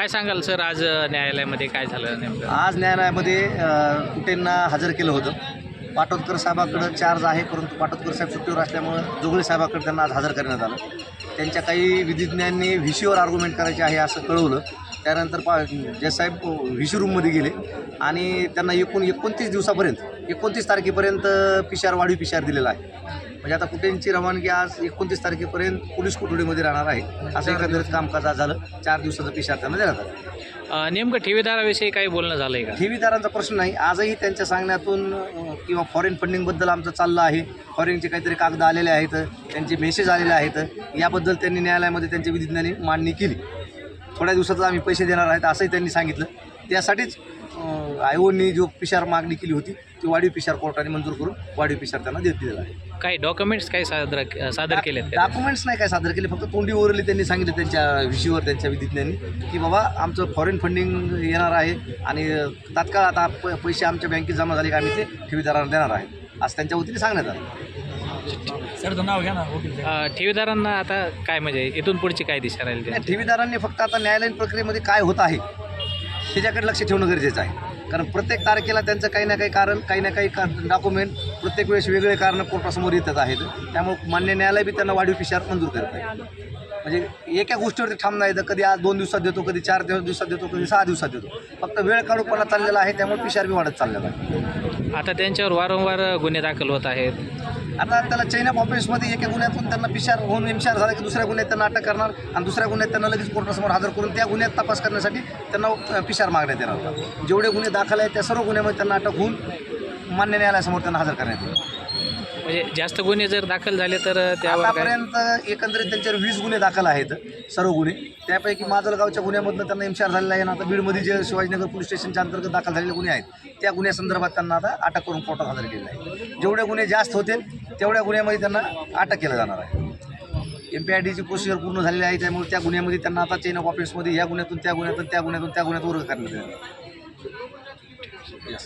काय सांगाल सर आज न्यायालयामध्ये काय झालं नेमकं? आज न्यायालयामध्ये अ, कुटेंना हजर केलं होतं. पाटोदकर साहेबाकडं चार्ज आहे परंतु पाटोदकर साहेब सुट्टीवर असल्यामुळं जोगळे साहेबाकडे त्यांना आज हजर करण्यात आलं. त्यांच्या काही विधिज्ञांनी व्ही सीवर आर्ग्युमेंट करायचे आहे असं कळवलं. त्यानंतर पा जयसाहेब व्हिशी रूममध्ये गेले. आणि त्यांना एकूण एकोणतीस दिवसापर्यंत एकोणतीस तारखेपर्यंत पिशार वाढीव पिशार दिलेला आहे. म्हणजे आता कुठेंची रवानगी आज एकोणतीस तारखेपर्यंत पोलीस कोठडीमध्ये राहणार आहे असं एकंदरीत कामकाज आज झालं. चार दिवसाचं पिशार त्यांना देण्यात आलं. नेमकं ठेवीदाराविषयी काही बोलणं झालं आहे का? ठेवीदारांचा प्रश्न नाही. आजही त्यांच्या सांगण्यातून किंवा फॉरेन फंडिंगबद्दल आमचं चाललं आहे. फॉरेनचे काहीतरी कागद आलेले आहेत त्यांचे मेसेज आलेले आहेत. याबद्दल त्यांनी न्यायालयामध्ये त्यांच्या विधिज्ञांनी मांडणी केली. थोड्या दिवसातच आम्ही पैसे देणार आहेत असंही त्यांनी सांगितलं. त्यासाठीच आयोनी जो पिशार मागणी केली होती ती वाढीव पिशार कोर्टाने मंजूर करून वाढीव पिशार त्यांना देत दिलेला आहे. काही डॉक्युमेंट्स काही सादर सादर केलेत का डॉक्युमेंट्स नाही काय सादर केले फक्त तोंडी ओरली त्यांनी सांगितलं त्यांच्या विषयीवर त्यांच्या विधिज्ञांनी की बाबा आमचं फॉरेन फंडिंग येणार आहे आणि तात्काळ आता प- पैसे आमच्या बँकेत जमा झाले की आम्ही ते ठेवीदारांना देणार आहे. असं त्यांच्या वतीने सांगण्यात आलं. सर नाव घ्या ना वकील अ, ठेवीदारांना आता काय म्हणजे इथून पुढची काय दिशा राहील नाही? ठेवीदारांनी फक्त आता न्यायालयीन प्रक्रियेमध्ये काय होत आहे त्याच्याकडे लक्ष ठेवणं गरजेचं आहे. कारण प्रत्येक तारखेला त्यांचं काही ना काही कारण काही ना काही का डॉक्युमेंट प्रत्येक वेळेस वेगळे कारण कोर्टासमोर येतच आहेत. त्यामुळे मान्य न्यायालय बी त्यांना वाढीव पिशार मंजूर करत आहे. म्हणजे एका गोष्टीवरती ठाम नाही तर कधी आज दोन दिवसात देतो कधी चार दिवस दिवसात देतो कधी सहा दिवसात देतो. फक्त वेळ काढूपणा चाललेला आहे त्यामुळे पिशार बी वाढत चाललेला आहे. आता त्यांच्यावर वारंवार गुन्हे दाखल होत आहेत. आता त्याला चैन ऑफ ऑफिसमध्ये एका गुन्ह्यातून त्यांना पिशार होऊन इन्शार झाला की दुसऱ्या गुन्ह्यात त्यांना अटक करणार आणि दुसऱ्या गुन्ह्यात त्यांना लगेच कोर्टासमोर हजर करून त्या गुन्ह्यात तपास करण्यासाठी त्यांना पिशार मागण्यात येणार होता. जेवढे गुन्हे दाखल आहेत त्या सर्व गुन्ह्यामध्ये त्यांना अटक होऊन मान्य न्यायालयासमोर त्यांना हजर करण्यात येईल. म्हणजे जास्त गुन्हे जर दाखल झाले तर त्यावर काय आतापर्यंत एकंदरीत त्यांच्यावर वीस गुन्हे दाखल आहेत सर्व गुन्हे. त्यापैकी माजलगावच्या गुन्ह्यामधनं त्यांना इन्शार झालेला आहे आणि आता बीडमध्ये जे शिवाजीनगर पोलीस स्टेशनच्या अंतर्गत दाखल झालेले गुन्हे आहेत त्या गुन्ह्यासंदर्भात त्यांना आता अटक करून कोर्टात हजर केलेलं आहे. जेवढे गुन्हे जास्त होतील तेवढ्या गुन्ह्यामध्ये त्यांना अटक केलं जाणार आहे. एम पी आय डीची प्रोसिजर पूर्ण झालेली आहे त्यामुळे त्या गुन्ह्यामध्ये त्यांना आता चेन ऑफ ऑफिसमध्ये या गुन्ह्यातून त्या गुन्ह्यातून त्या गुन्ह्यातून त्या गुन्ह्यात वर्ग करण्यात येणार. Yes.